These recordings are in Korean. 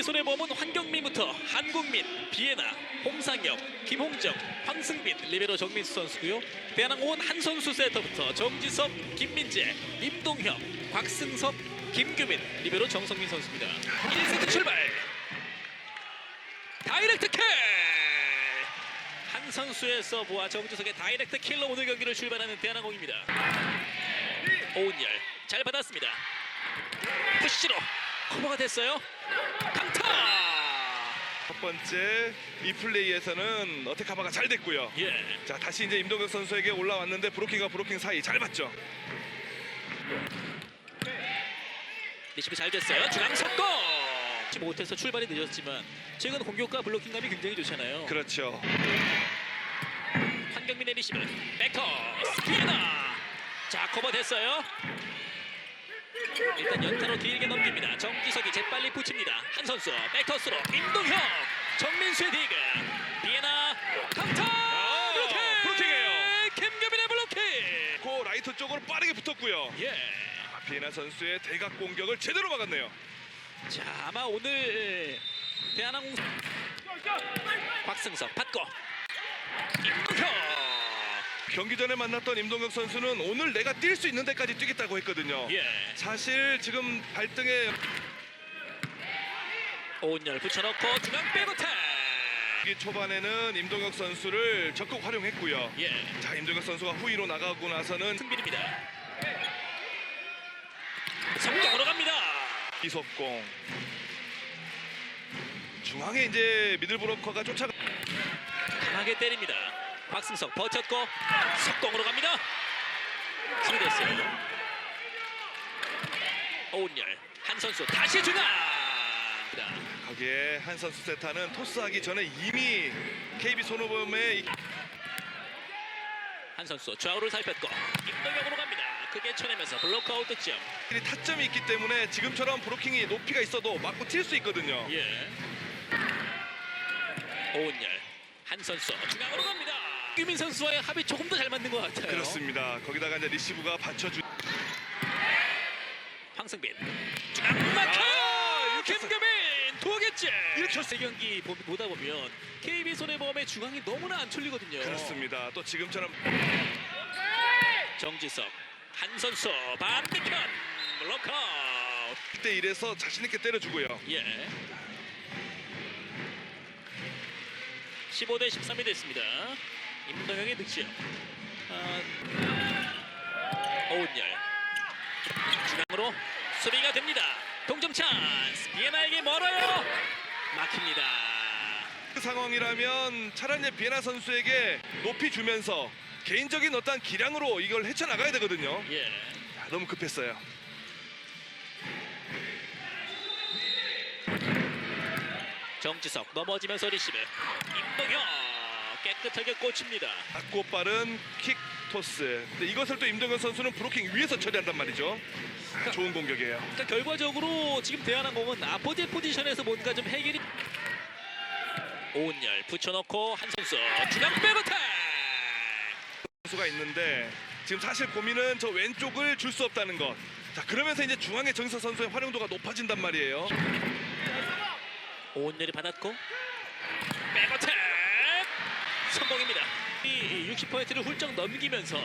KB손해보험은 황경민부터 한국민, 비에나, 홍상혁, 김홍정, 황승빈, 리베로 정민수 선수고요. 대한항공 은 한 선수 세터부터 정지섭, 김민재, 임동혁, 곽승섭, 김규민, 리베로 정성민 선수입니다. 1세트 출발! 다이렉트 킬! 한 선수의 서브와 정지석의 다이렉트 킬로 오늘 경기를 출발하는 대한항공입니다. 오은열 잘 받았습니다. 푸시로 커버가 됐어요. 첫 번째 이 플레이에서는 어택 카바가 잘 됐고요. 예. 자 다시 이제 임동혁 선수에게 올라왔는데 브로킹과 브로킹 사이 잘 봤죠. 리시브 잘 됐어요. 중앙 석공! 못해서 출발이 늦었지만 최근 공격과 블로킹감이 굉장히 좋잖아요. 그렇죠. 한경민의 리시브 백터 스피에나 자 커버 됐어요. 일단 연타로 길게 넘깁니다. 정지석이 재빨리 붙입니다. 한 선수 백터스로 임동혁 정민수의 디그 비에나 강타 아, 블로킹 블로킹이에요. 김규민의 블로킹 고 라이트 쪽으로 빠르게 붙었고요. 예. 아, 비에나 선수의 대각 공격을 제대로 막았네요. 자 아마 오늘 대한항공 곽승석 받고 임동혁 경기 전에 만났던 임동혁 선수는 오늘 내가 뛸 수 있는 데까지 뛰겠다고 했거든요. 예. 사실 지금 발등에 오은열 붙여놓고 중앙 백어택 경기 초반에는 임동혁 선수를 적극 활용했고요. 예. 자 임동혁 선수가 후위로 나가고 나서는 승빈입니다. 성공으로 갑니다. 이석공 중앙에 이제 미들 브로커가 쫓아가 강하게 때립니다. 박승석 버텼고 석공으로 갑니다. 승리됐어요. 오은열 한 선수 다시 중앙. 거기에 한 선수 세타는 토스하기 전에 이미 KB 손오범의 이- 한 선수 좌우를 살폈고 임동혁으로 갑니다. 크게 쳐내면서 블록아웃 득점. 이 타점이 있기 때문에 지금처럼 브로킹이 높이가 있어도 맞고 튈 수 있거든요. 예. 오은열 한 선수 중앙으로 갑니다. 유민 선수와의 합이 조금 더 잘 맞는 것 같아요. 그렇습니다. 거기다가 이제 리시브가 받쳐주. 황승빈 중앙 막혀 아, 두 개째 이렇게 세 경기 보- 보다 보면 KB 손해보험의 중앙이 너무나 안 뚫리거든요. 그렇습니다. 또 지금처럼 정지석 한 선수 반대편 블록아웃 1대 1에서 자신 있게 때려주고요. 예. 15대 13이 됐습니다. 임동혁의 득점. 아, 오은열 중앙으로 수비가 됩니다. 동점 찬스 비에나에게 멀어요. 막힙니다. 그 상황이라면 차라리 비에나 선수에게 높이 주면서 개인적인 어떤 기량으로 이걸 헤쳐나가야 되거든요. 예. 야, 너무 급했어요. 정지석 넘어지면서 리시브. 임동혁 깨끗하게 꽂힙니다. 낮고 빠른 킥 토스. 근데 이것을 또 임동현 선수는 브로킹 위에서 처리한단 말이죠. 아, 좋은 공격이에요. 그러니까 결과적으로 지금 대한항공은 아포지 포지션에서 뭔가 좀 해결이 오은열 붙여놓고 한 선수 중앙 백어택 선수가 있는데 지금 사실 고민은 저 왼쪽을 줄 수 없다는 것. 자 그러면서 이제 중앙의 정석 선수의 활용도가 높아진단 말이에요. 오은열이 받았고 백어택 성공입니다 이 60%를 훌쩍 넘기면서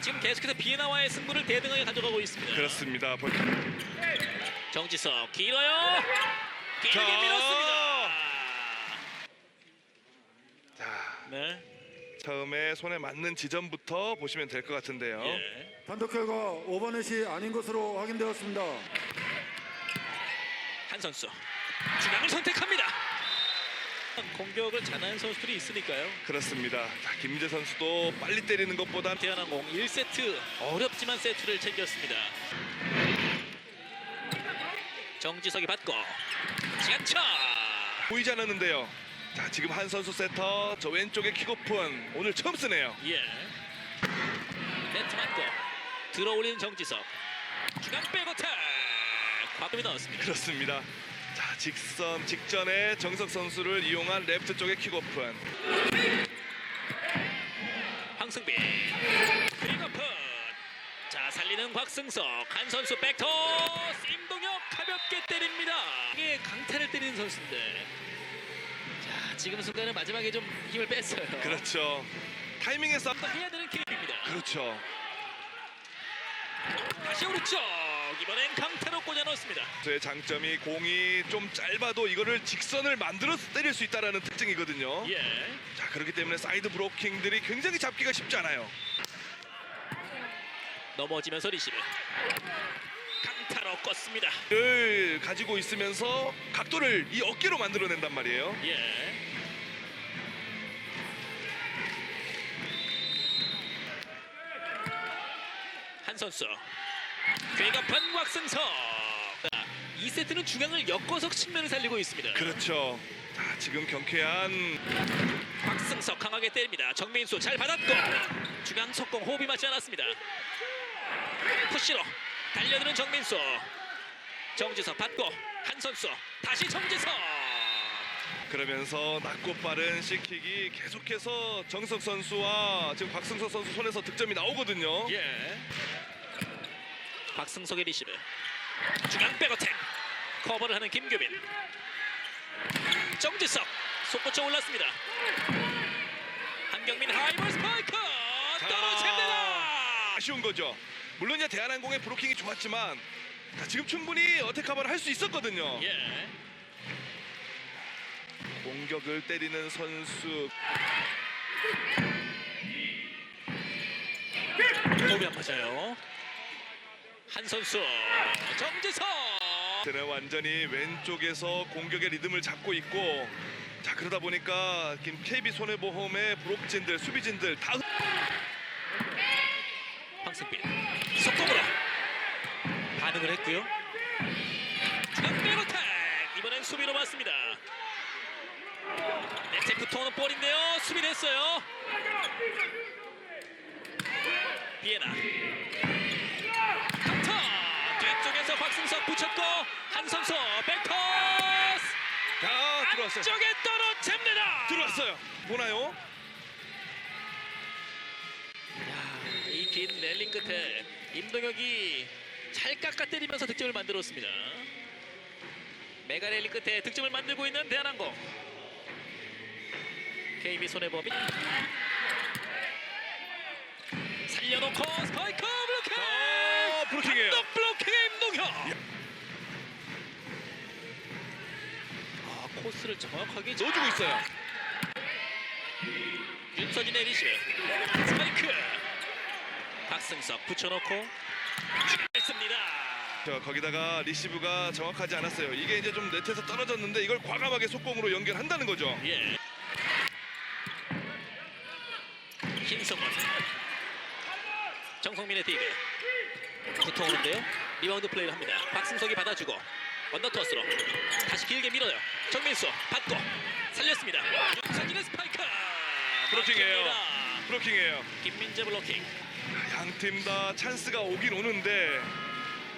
지금 계속해서 비에나와의 승부를 대등하게 가져가고 있습니다 그렇습니다. 볼- 정지석 길어요 길게 자. 밀었습니다 자 네 처음에 손에 맞는 지점부터 보시면 될 것 같은데요. 예. 판독 결과 오버넷이 아닌 것으로 확인되었습니다. 한 선수 중앙을 선택합니다. 공격을 잘하는 선수들이 있으니까요. 그렇습니다. 자, 김재 선수도 빨리 때리는 것보다 대한항 공 1세트 어렵지만 세트를 챙겼습니다. 정지석이 받고 시간차 보이지 않았는데요. 자 지금 한 선수 세터 저 왼쪽에 킥오픈 오늘 처음 쓰네요. 예 네트 맞고 들어올리는 정지석 중앙 백어택 과금이 나왔습니다. 그렇습니다. 자 직선 직전에 정석 선수를 이용한 레프트 쪽에 킥오픈. 황승빈 크리거픈 자 살리는 곽승석 한 선수 백토스 임동혁 가볍게 때립니다. 이게 강타를 때리는 선수인데. 자, 지금 순간은 마지막에 좀 힘을 뺐어요. 그렇죠. 타이밍에 싸. 또 해야 되는 케이입니다. 그렇죠. 다시 오른쪽. 이번엔 강타로 꽂아 넣습니다. 의 장점이 공이 좀 짧아도 이거를 직선을 만들어서 때릴 수 있다는 특징이거든요. 예. 자 그렇기 때문에 사이드 브로킹들이 굉장히 잡기가 쉽지 않아요. 넘어지면서 리시브. 강타로 껐습니다. 를 가지고 있으면서 각도를 이 어깨로 만들어낸단 말이에요. 예. 한 선수 괴갑한 곽승석 2세트는 중앙을 엮어서 측면을 살리고 있습니다 그렇죠. 자 지금 경쾌한 곽승석 강하게 때립니다 정민수 잘 받았고 중앙 속공 호흡이 맞지 않았습니다 푸시로 달려드는 정민수 정지석 받고 한 선수 다시 정지석 그러면서 낮고 빠른 시킥이 계속해서 정석 선수와 지금 곽승석 선수 손에서 득점이 나오거든요. 예. 박승석의 리시브. 중앙 백어택. 커버를 하는 김규민. 정지석. 속고쳐 올랐습니다. 한경민 하이볼 스파이크. 자, 떨어집니다. 아쉬운 거죠. 물론 이제 대한항공의 브로킹이 좋았지만 자, 지금 충분히 어택 커버를 할 수 있었거든요. 예. 공격을 때리는 선수 호흡이 안 맞아요. 한 선수. 정지석. 는 완전히 왼쪽에서 공격의 리듬을 잡고 있고 자 그러다 보니까 지금 KB 손해보험의 브록진들 수비진들 다 황승빈. 속공으로. 반응을 했고요. 백어택. 이번엔 수비로 맞습니다. 네트 붙어오는 볼인데요. 수비됐어요. 비에나. 박승석 붙였고 한 선수 백토스. 다 들어왔어요. 쪽에 떨어집니다. 들어왔어요. 보나요? 이 긴 랠링 끝에 임동혁이 잘 깎아 때리면서 득점을 만들었습니다. 메가 랠리 끝에 득점을 만들고 있는 대한항공. KB 손해범이 살려놓고 스파이크 아, 코스를 정확하게 넣어주고 있어요. 윤서진의 리시브 스파이크. 박승석 붙여놓고 했습니다. 자, 거기다가 리시브가 정확하지 않았어요. 이게 이제 좀 네트에서 떨어졌는데 이걸 과감하게 속공으로 연결한다는 거죠. 예. 김성원. 정성민의 디그. 붙어오는데요. 리바운드 플레이를 합니다. 박승석이 받아주고 언더토스로 다시 길게 밀어요 정민수 받고 살렸습니다 윤서진의 스파이크 브로킹이에요. 막힙니다. 브로킹이에요. 김민재 블로킹 양팀 다 찬스가 오긴 오는데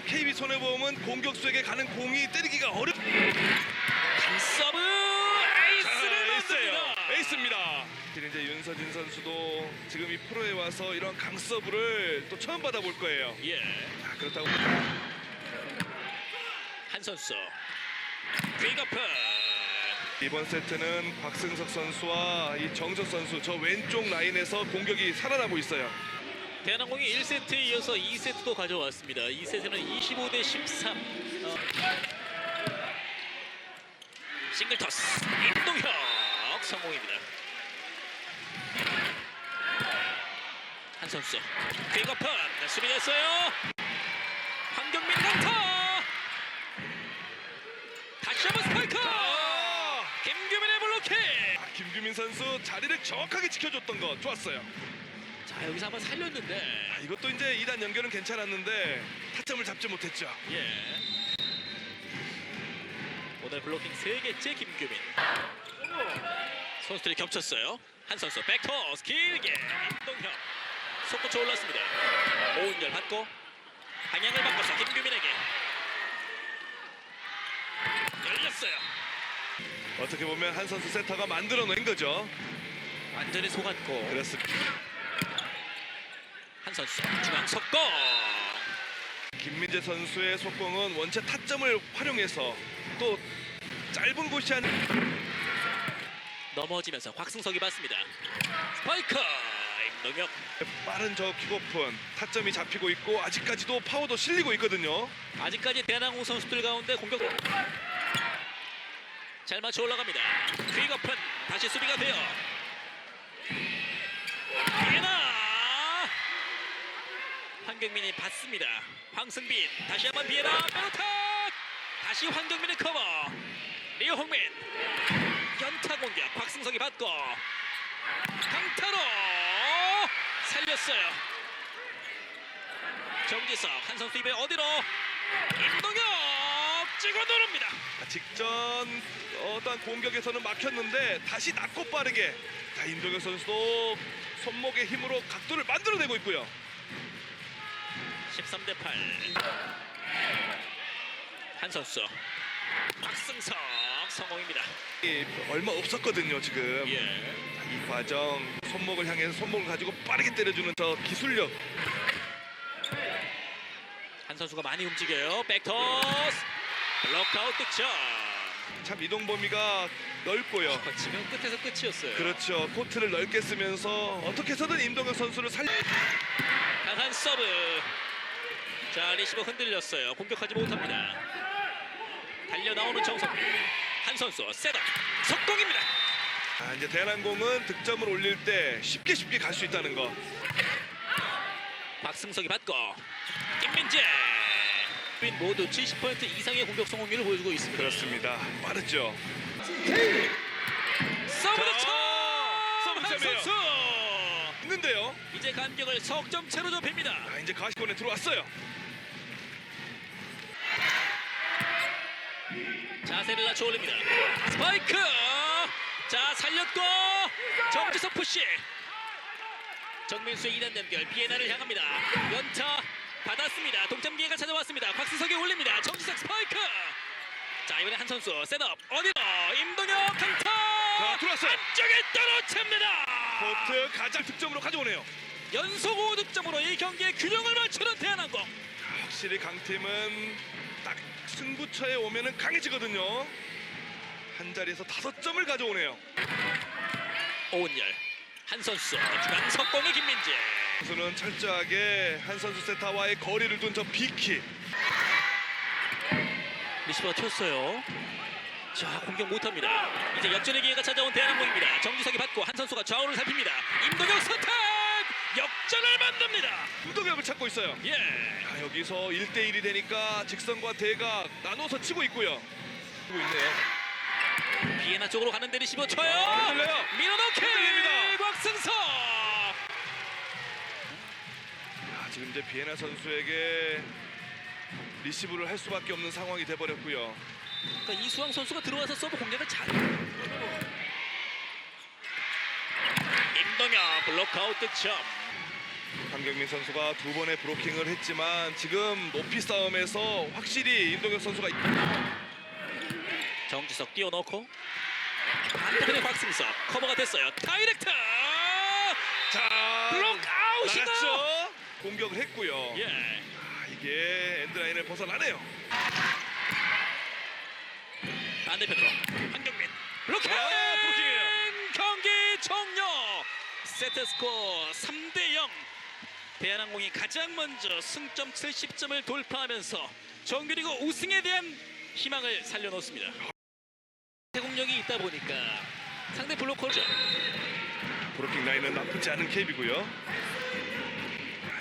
KB 손해보험은 공격수에게 가는 공이 때리기가 어렵. 서브 에이스를. 넣습니다. 에이스입니다. 이제 윤서진 선수도 지금 이 프로에 와서 이런 강 서브를 또 처음 받아볼 거예요. 예, 자, 그렇다고 한 선수 퀵어프 이번 세트는 곽승석 선수와 이 정석 선수 저 왼쪽 라인에서 공격이 살아나고 있어요. 대한항공이 1세트에 이어서 2세트도 가져왔습니다. 2세트는 25 대 13. 어. 싱글 토스 임동혁 성공입니다. 한 선수 퀵어프 수비됐어요. 선수 자리를 정확하게 지켜줬던 거 좋았어요. 자 여기서 한번 살렸는데 아, 이것도 이제 2단 연결은 괜찮았는데 타점을 잡지 못했죠. 예. 오늘 블로킹 3개째 김규민. 선수들이 겹쳤어요. 한 선수 백토스 길게 임동혁 속구쳐 올랐습니다. 오은열 받고 방향을 바꿔서 김규민에게 열렸어요. 어떻게 보면 한 선수 세터가 만들어낸 거죠. 완전히 속았고 그렇습니다. 한 선수 중앙 속공 김민재 선수의 속공은 원체 타점을 활용해서 또 짧은 곳이 아닌 넘어지면서 곽승석이 받습니다. 스파이크 임동혁 빠른 저 킥오픈 타점이 잡히고 있고 아직까지도 파워도 실리고 있거든요. 아직까지 대한항공 선수들 가운데 공격 잘 맞춰 올라갑니다. 퀵오픈 다시 수비가 돼요. 비에나 황경민이 받습니다. 황승빈 다시 한번 비에나 빼로탁 다시 황경민의 커버 리오홍민 연타 공격 곽승석이 받고 강타로 살렸어요. 정지석 한 선수 입에 어디로 임동혁 찍어 누릅니다. 직전 어떤 공격에서는 막혔는데 다시 낮고 빠르게 자, 임동혁 선수도 손목의 힘으로 각도를 만들어내고 있고요. 13 대 8. 한 선수 박승석 성공입니다. 이 얼마 없었거든요 지금 예. 이 과정 손목을 향해서 손목을 가지고 빠르게 때려주는 저 기술력 한 선수가 많이 움직여요. 백토스 블록아웃 득점. 참 이동 범위가 넓고요. 어, 지금 끝에서 끝이었어요. 그렇죠. 코트를 넓게 쓰면서 어떻게 해서든 임동혁 선수를 살리 강한 서브. 자 리시버 흔들렸어요. 공격하지 못합니다. 달려 나오는 정성민. 한 선수 셋업 속공입니다. 아, 이제 대한항공은 득점을 올릴 때 쉽게 쉽게 갈 수 있다는 거. 박승석이 받고 김민재 모두 70% 이상의 공격 성공률을 보여주고 있습니다. 그렇습니다. 빠르죠. 서브 자, 득점! 서브 한 득점이에요. 선수! 있는데요. 이제 간격을 석점 채로 좁힙니다. 아, 이제 가시권에 들어왔어요. 자세를 낮춰 올립니다. 스파이크! 자, 살렸고 정지석 푸시. 정민수의 2단 연결 비에나를 향합니다. 연타 받았습니다. 동점 기회가 찾아왔습니다. 곽승석이 올립니다. 정지석 스파이크! 자, 이번에 한 선수 셋업 어디로 임동혁 강타! 자, 들어왔어요. 안쪽에 떨어집니다. 포트 가장 득점으로 가져오네요. 연속 5득점으로 이 경기의 균형을 맞추는 대한항공. 확실히 강팀은 딱 승부처에 오면은 강해지거든요. 한 자리에서 다섯 점을 가져오네요. 오은열 한 선수 중앙 석공의 김민재 선수는 철저하게 한 선수 세타와의 거리를 둔 저 비키. 리시버가 튀었어요 자 공격 못합니다 이제 역전의 기회가 찾아온 대한항공입니다 정지석이 받고 한 선수가 좌우를 살핍니다 임동혁 선택 역전을 만듭니다 임동혁을 찾고 있어요. 예 자, 여기서 1대1이 되니까 직선과 대각 나눠서 치고 있고요. 치고 있네요. 비에나 쪽으로 가는데 리시버 쳐요 아, 흔들려요. 밀어넣기 흔들립니다. 곽승석 지금 이제 비에나 선수에게 리시브를 할 수밖에 없는 상황이 돼버렸고요. 그러니까 이수왕 선수가 들어와서 서브 공략을 잘 임동혁 블록아웃 득점 강경민 선수가 두 번의 브로킹을 했지만 지금 높이 싸움에서 확실히 임동혁 선수가 정지석 띄워넣고 반대편에 곽승석 커버가 됐어요 다이렉트 자 블록 아웃이다 나갔죠. 공격을 했고요. 예 아, 이게 엔드라인을 벗어나네요. 반대편으로 한경민 블로킹 아. 경기 종료 세트 스코어 3대 0 대한항공이 가장 먼저 승점 70점을 돌파하면서 정규리그 우승에 대한 희망을 살려놓습니다 제공력이 있다 보니까 상대 블로커죠 브로킹 라인은 나쁘지 않은 캡이고요.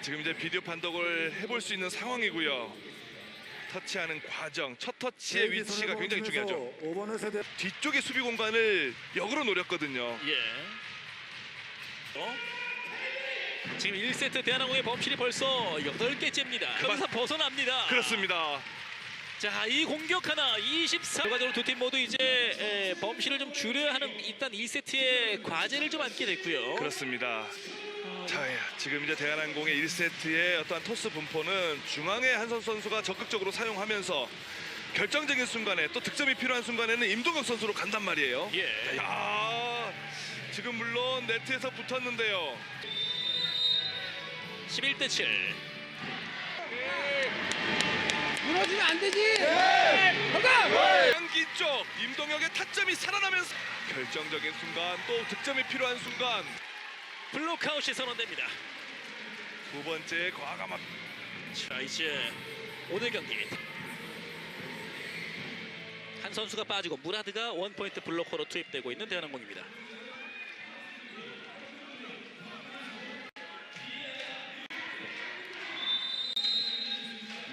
아, 지금 이제 비디오 판독을 해볼 수 있는 상황이고요. 터치하는 과정, 첫 터치의 위치가 굉장히 중요하죠. 5번의 세대 뒤쪽의 수비 공간을 역으로 노렸거든요. 예. 어? 지금 1세트 대한항공의 범실이 벌써 8개째입니다. 여기서 벗어납니다. 그렇습니다. 자, 이 공격 하나 24. 결과적으로 두 팀 모두 이제 에, 범실을 좀 줄여야 하는 일단 1세트의 과제를 좀 안게 됐고요. 그렇습니다. 자, 예, 지금 이제 대한항공의 1세트의 어떠한 토스 분포는 중앙에 한선 선수가 적극적으로 사용하면서 결정적인 순간에 또 득점이 필요한 순간에는 임동혁 선수로 간단 말이에요. 예. 아, 지금 물론 네트에서 붙었는데요. 11대 7. 무너지면 안 되지. 양기 쪽 임동혁의 타점이 살아나면서 결정적인 순간 또 득점이 필요한 순간 블록아웃이 선언됩니다. 두 번째 과감한 자 이제 오늘 경기 한 선수가 빠지고 무라드가 원 포인트 블로커로 투입되고 있는 대한항공입니다.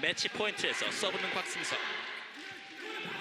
매치 포인트에서 서브는 곽승석